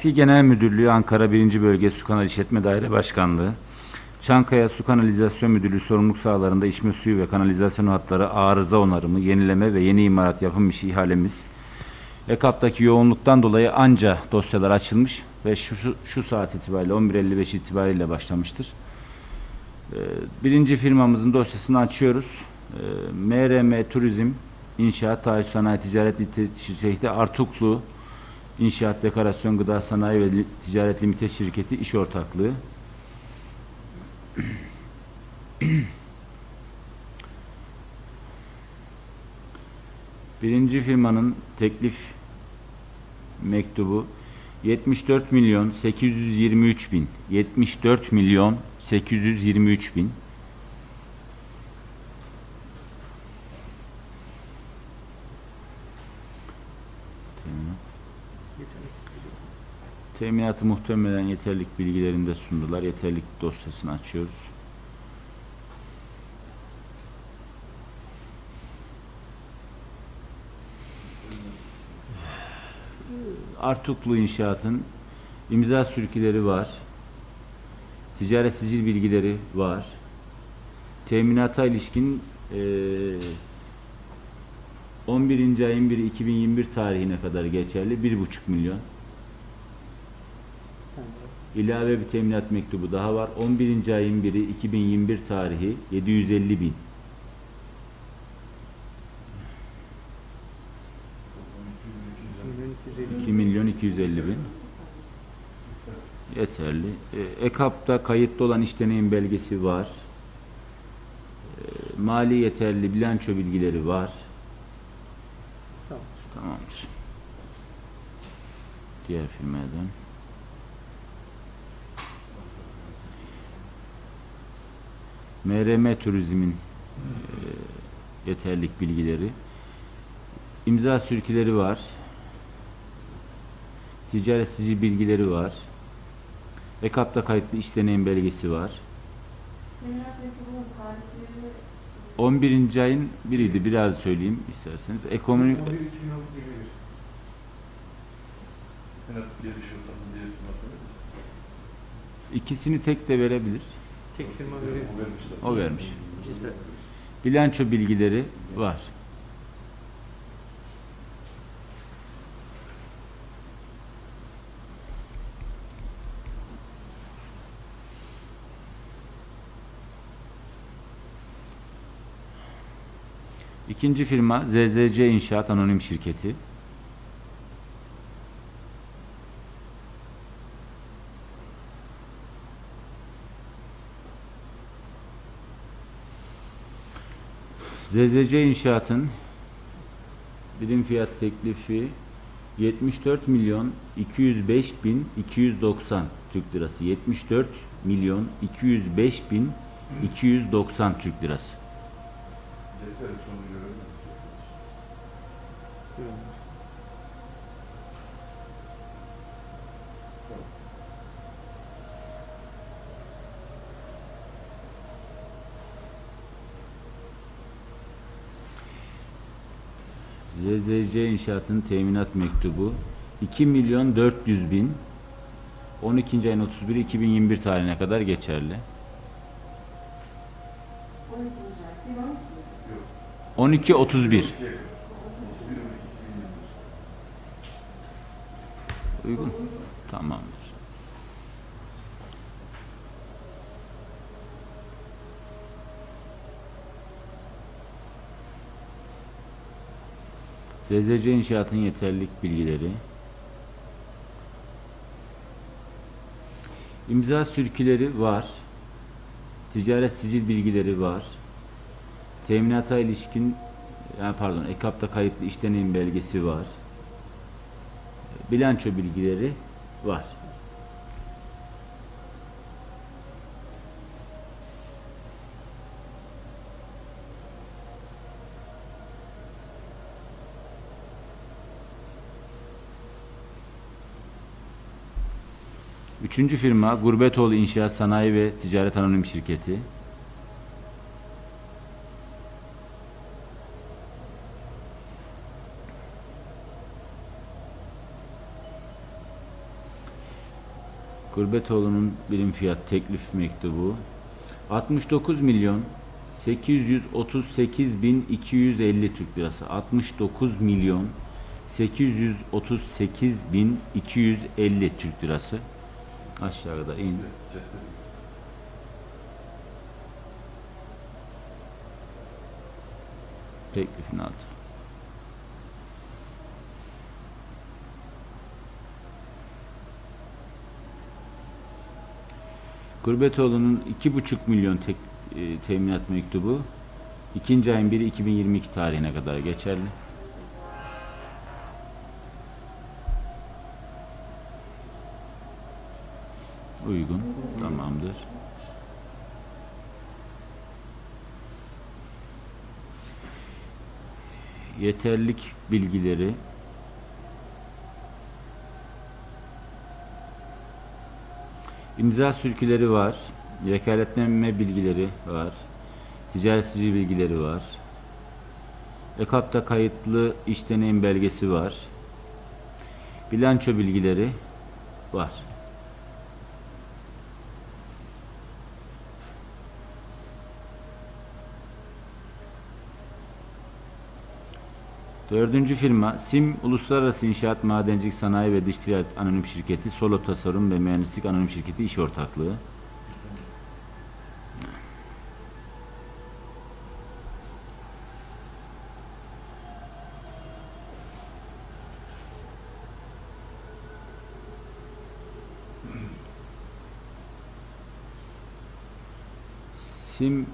ASKİ Genel Müdürlüğü Ankara 1. Bölge Su Kanal İşletme Daire Başkanlığı, Çankaya Su Kanalizasyon Müdürlüğü sorumluluk sahalarında içme suyu ve kanalizasyon hatları arıza onarımı, yenileme ve yeni imarat yapım işi ihalemiz EKAP'taki yoğunluktan dolayı anca dosyalar açılmış ve şu, şu saat itibariyle 11.55 itibariyle başlamıştır. Ee, Birinci firmamızın dosyasını açıyoruz. Ee, MRM Turizm İnşaat Taahhüt Sanayi Ticaret Şirketi Artuklu İnşaat Dekorasyon Gıda Sanayi ve Ticaret Limite Şirketi İş Ortaklığı. Birinci firmanın teklif mektubu 74 milyon 823 bin 74 milyon 823 bin Teminatı muhtemelen yeterlik bilgilerini de sundular. Yeterlik dosyasını açıyoruz. Artuklu İnşaat'ın imza sürkileri var. Ticaret sicil bilgileri var. Teminata ilişkin eee 11. ayın 1'i 2021 tarihine kadar geçerli 1,5 milyon. İlave bir teminat mektubu daha var. 11. ayın 1'i 2021 tarihi 750 bin. 2 milyon 250 bin. Yeterli. E, EKAP'ta kayıtlı olan iş deneyim belgesi var. E, mali yeterli bilanço bilgileri var. Tamam. Tamamdır. Diğer firmadan. MRM Turizm'in e, yeterlik bilgileri. İmza sürkileri var. Ticaret sicil bilgileri var. EKAP'ta kayıtlı iş deneyim belgesi var. Teminat mektubunun tarihleri 11. ayın biriydi. Biraz söyleyeyim isterseniz. Ekonomi 11 2021. Senat diye düşüyor takım diye firması. ikisini tek de verebilir. Tek firma veriyor. O vermişler. O vermiş. Yeter. Bilanço bilgileri var. İkinci firma ZZC İnşaat Anonim Şirketi. ZZC İnşaat'ın birim fiyat teklifi 74 milyon 205 bin 290 Türk lirası. 74 milyon 205 bin 290 Türk lirası. Yeter sonu görelim. ZZC İnşaat'ın teminat mektubu 2 milyon 400 bin 12. ayın 31 2021 tarihine kadar geçerli. 12 31 uygun. Tamamdır. ZZC İnşaat'ın yeterlilik bilgileri. İmza sürküleri var. Ticaret sicil bilgileri var. Teminata ilişkin yani pardon EKAP'ta kayıtlı iş deneyim belgesi var. Bilanço bilgileri var. Üçüncü firma Gurbetoğlu İnşaat Sanayi ve Ticaret Anonim Şirketi. Gurbetoğlu'nun birim fiyat teklif mektubu. 69 milyon 838 bin 250 Türk lirası. 69 milyon 838 bin 250 Türk lirası aşağıda in Cepte. teklifin altı. Gurbetoğlu'nun 2,5 milyon tek, e, teminat mektubu ikinci ayın 1'i 2022 tarihine kadar geçerli. Uygun. Tamamdır. Yeterlik bilgileri imza sürküleri var. Vekaletname bilgileri var. Ticaretçi bilgileri var. EKAP'ta kayıtlı iş deneyim belgesi var. Bilanço bilgileri var. Dördüncü firma SİM Uluslararası İnşaat Madencilik Sanayi ve Dış Ticaret Anonim Şirketi Solo Tasarım ve Mühendislik Anonim Şirketi İş Ortaklığı. Sim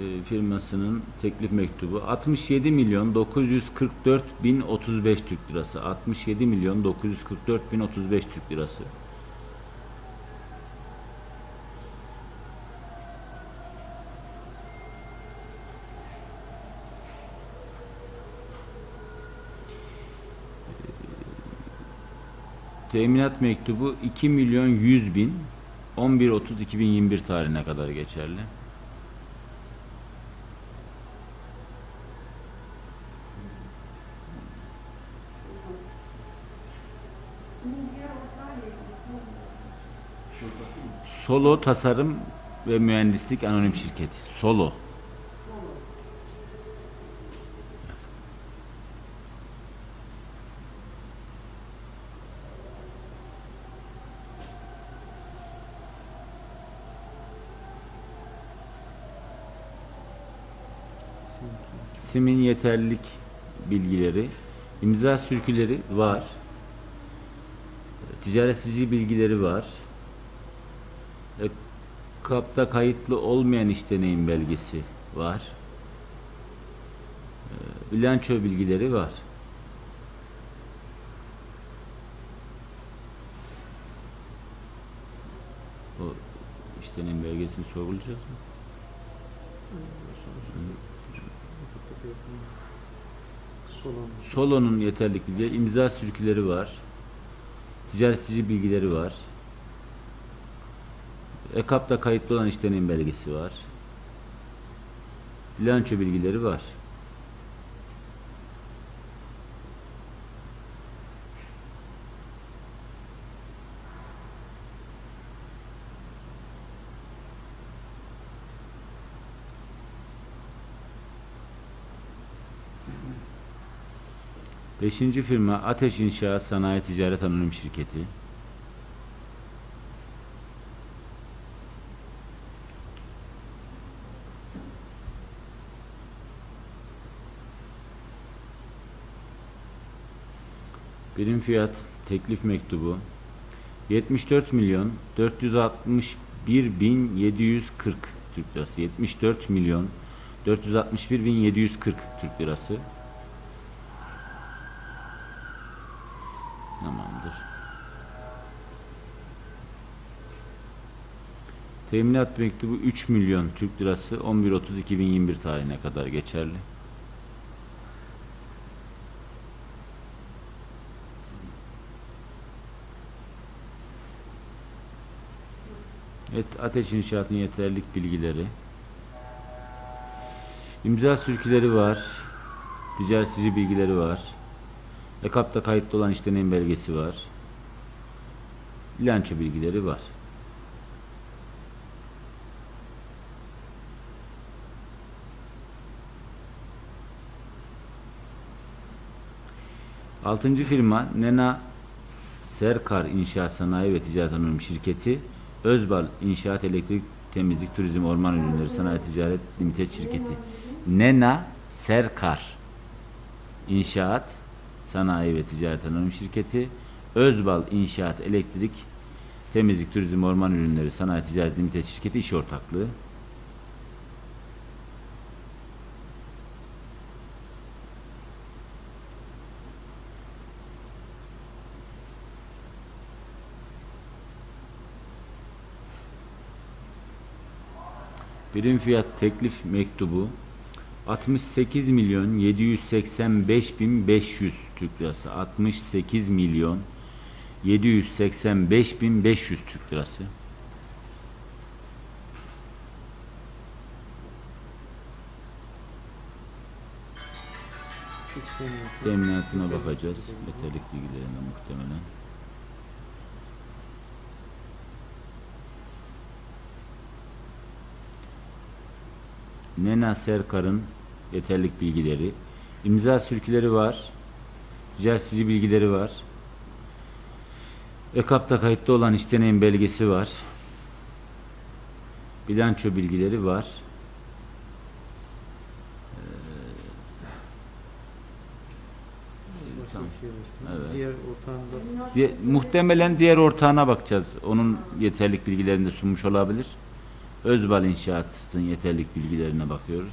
e, firmasının teklif mektubu. 67 milyon 944 bin 35 Türk lirası. 67 milyon 944 bin 35 Türk lirası. Teminat mektubu 2 milyon 100 bin 11.30-2021 tarihine kadar geçerli. Solo Tasarım ve Mühendislik Anonim Şirketi. Solo. SİM'in yeterlilik bilgileri, imza sürküleri var. Ticaretçi bilgileri var. E, kapta kayıtlı olmayan iş deneyim belgesi var. E, bilanço bilgileri var. O iş deneyim belgesini sorgulayacağız mı? Solon. Solo'nun yeterlilik bilgileri, imza sürküleri var. Ticaretçi bilgileri var. EKAP'ta kayıtlı olan iş belgesi var. Bilanço bilgileri var. Beşinci firma Ateş İnşaat Sanayi Ticaret Anonim Şirketi. Birim fiyat teklif mektubu 74 milyon 461 bin 740 Türk lirası 74 milyon 461 bin 740 Türk lirası Tamamdır. Teminat mektubu 3 milyon Türk lirası 11.30-2021 tarihine kadar geçerli. Evet, ateş inşaatının yeterlilik bilgileri. İmza sürküleri var. Ticaret bilgileri var. EKAP'ta kayıtlı olan iş deneyim belgesi var. Bilanço bilgileri var. Altıncı firma Nena Serkar İnşaat Sanayi ve Ticaret Anonim Şirketi Özbal İnşaat Elektrik Temizlik Turizm Orman Ürünleri Sanayi Ticaret Limited Şirketi. Nena Serkar İnşaat Sanayi ve Ticaret Anonim Şirketi, Özbal İnşaat Elektrik Temizlik Turizm Orman Ürünleri Sanayi Ticaret Limited Şirketi iş ortaklığı. Birim fiyat teklif mektubu 68 milyon 785 bin 500 Türk lirası. 68 milyon 785 bin 500 Türk lirası. Teminatına bakacağız. Yeterlik bilgilerine muhtemelen Nena Serkar'ın yeterlik bilgileri imza sürküleri var ticaretici bilgileri var EKAP'ta kayıtlı olan iş deneyim belgesi var bilanço bilgileri var şey var. Evet. Diğer ortağında Diye- muhtemelen diğer ortağına bakacağız. Onun yeterlik bilgilerini de sunmuş olabilir. Özbal İnşaat'ın yeterlik bilgilerine bakıyoruz.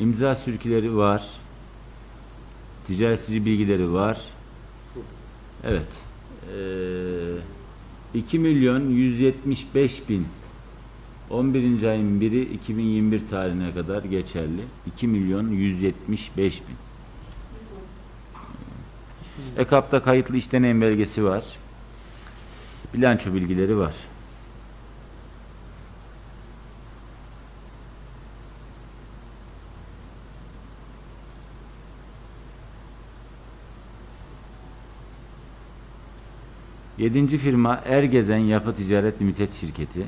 İmza sürküleri var. Ticaretici bilgileri var. Evet. Ee, 2 milyon 175 bin 11. ayın 1'i 2021 tarihine kadar geçerli. 2 milyon 175 bin. EKAP'ta kayıtlı iş deneyim belgesi var. Bilanço bilgileri var. Yedinci firma Ergezen Yapı Ticaret Limited şirketi.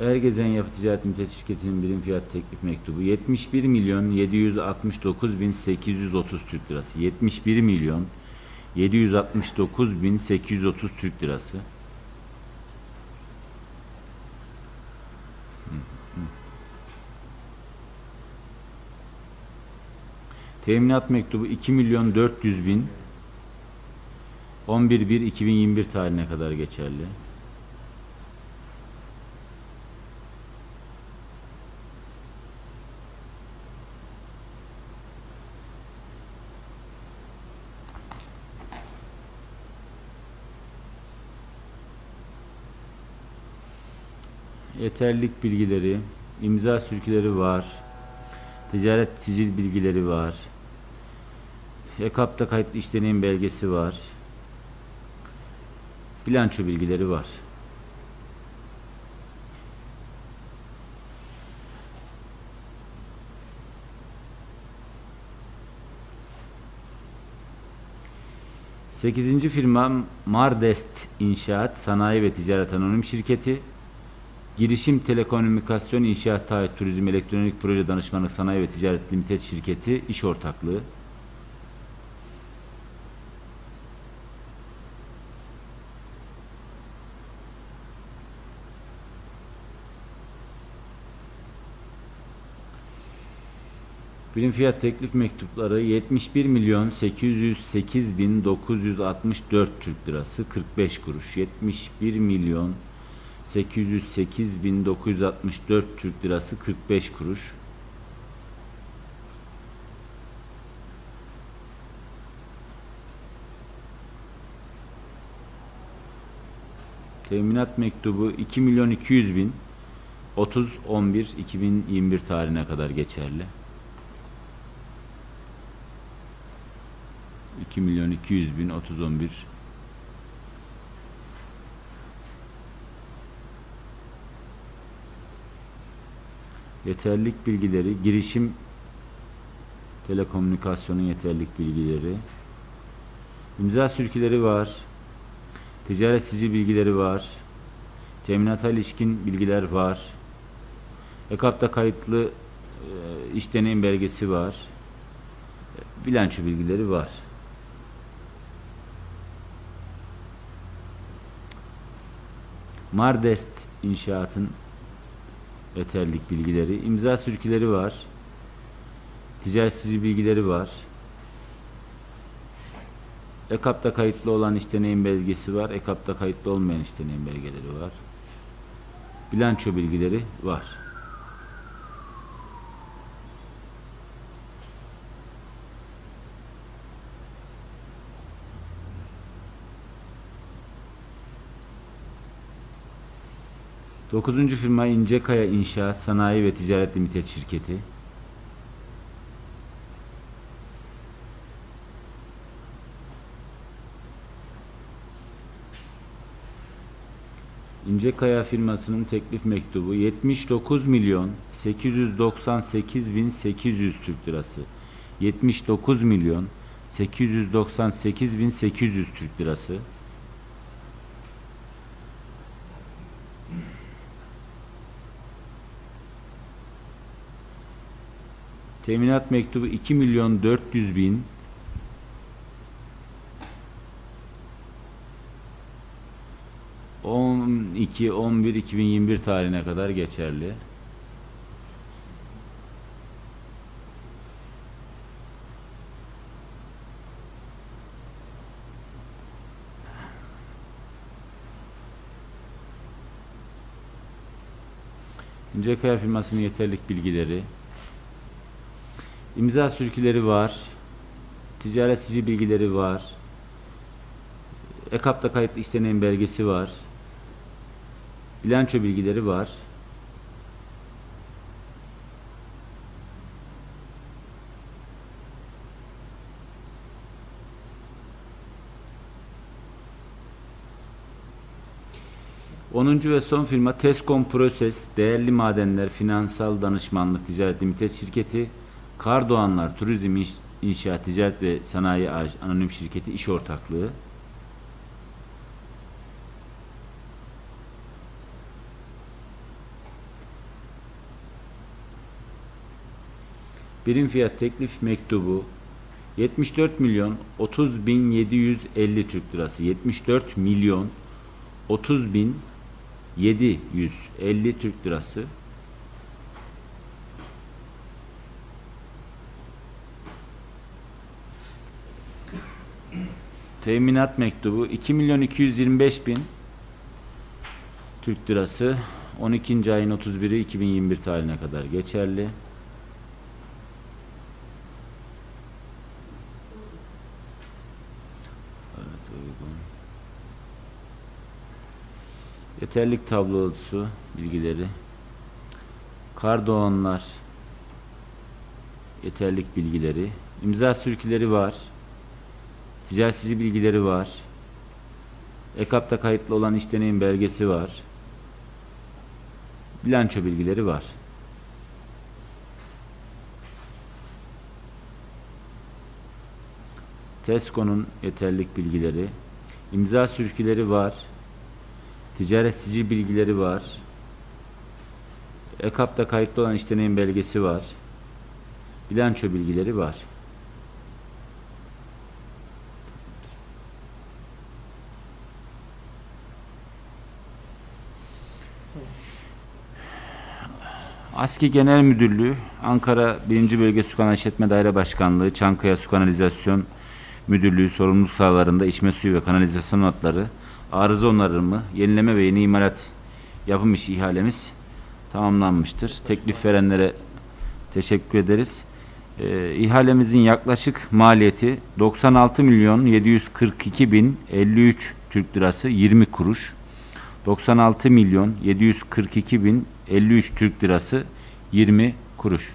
Ergezen Yapı Ticaret Limited şirketinin birim fiyat teklif mektubu 71 milyon 769 bin 830 Türk lirası. 71 milyon 769 bin 830 Türk lirası. Teminat mektubu 2 milyon 400 bin 11.1.2021 tarihine kadar geçerli. Yeterlilik bilgileri, imza sürküleri var. Ticaret sicil bilgileri var. EKAP'ta kayıtlı iş deneyim belgesi var. Bilanço bilgileri var. Sekizinci firma Mardest İnşaat Sanayi ve Ticaret Anonim Şirketi Girişim Telekomünikasyon İnşaat Taahhüt Turizm Elektronik Proje Danışmanlık Sanayi ve Ticaret Limited Şirketi iş ortaklığı. Birim fiyat teklif mektupları 71 milyon 808 bin 964 Türk lirası 45 kuruş. 71 milyon 808 bin 964 Türk lirası 45 kuruş. Teminat mektubu 2 milyon 200 bin 30 11 2021 tarihine kadar geçerli. 2 milyon 200 bin 30 11 Yeterlik bilgileri, girişim telekomünikasyonun yeterlik bilgileri, İmza sürküleri var. Ticaret sicil bilgileri var. Teminata ilişkin bilgiler var. EKAP'ta kayıtlı e, iş deneyim belgesi var. E, Bilanço bilgileri var. Mardest inşaatın yeterlik bilgileri, imza sürküleri var. Ticaret bilgileri var. EKAP'ta kayıtlı olan iş deneyim belgesi var. EKAP'ta kayıtlı olmayan iş deneyim belgeleri var. Bilanço bilgileri var. Dokuzuncu firma İncekaya İnşaat Sanayi ve Ticaret Limited Şirketi. İncekaya firmasının teklif mektubu 79 milyon 898 bin 800 Türk lirası. 79 milyon 898 bin 800 Türk lirası. Teminat mektubu 2 milyon 400 bin 12-11-2021 tarihine kadar geçerli. İncekaya firmasının yeterlik bilgileri, imza sürküleri var, ticaret bilgileri var, EKAP'ta kayıtlı deneyim belgesi var, bilanço bilgileri var. Onuncu ve son firma Tescom Proses Değerli Madenler Finansal Danışmanlık Ticaret Limited Şirketi Kardoğanlar Turizm İş- İnşaat Ticaret ve Sanayi Anonim Şirketi İş Ortaklığı. Birim fiyat teklif mektubu. 74 milyon 30 bin 750 Türk lirası. 74 milyon 30 bin 750 Türk lirası Teminat mektubu 2 milyon 225 bin Türk lirası 12. ayın 31'i 2021 tarihine kadar geçerli. Evet uygun. Yeterlik tablosu bilgileri. Kardoğanlar yeterlik bilgileri. imza sürküleri var. Ticaretici bilgileri var. EKAP'ta kayıtlı olan iş deneyim belgesi var. Bilanço bilgileri var. Tesco'nun yeterlik bilgileri, imza sürküleri var, ticaret bilgileri var, EKAP'ta kayıtlı olan iş deneyim belgesi var, bilanço bilgileri var. ASKİ Genel Müdürlüğü, Ankara 1. Bölge Su Kanalı İşletme Daire Başkanlığı, Çankaya Su Kanalizasyon Müdürlüğü sorumluluk sahalarında içme suyu ve kanalizasyon hatları, arıza onarımı, yenileme ve yeni imalat yapım işi ihalemiz tamamlanmıştır. Teklif verenlere teşekkür ederiz. Ee, ihalemizin yaklaşık maliyeti 96 milyon 742 bin 53 Türk lirası 20 kuruş. 96 milyon 742 bin 53 Türk lirası 20 kuruş.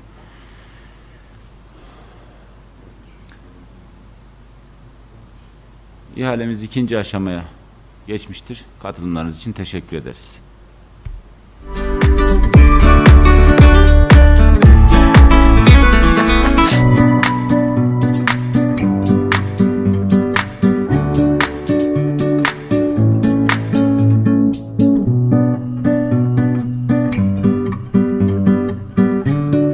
İhalemiz ikinci aşamaya geçmiştir. Katılımlarınız için teşekkür ederiz.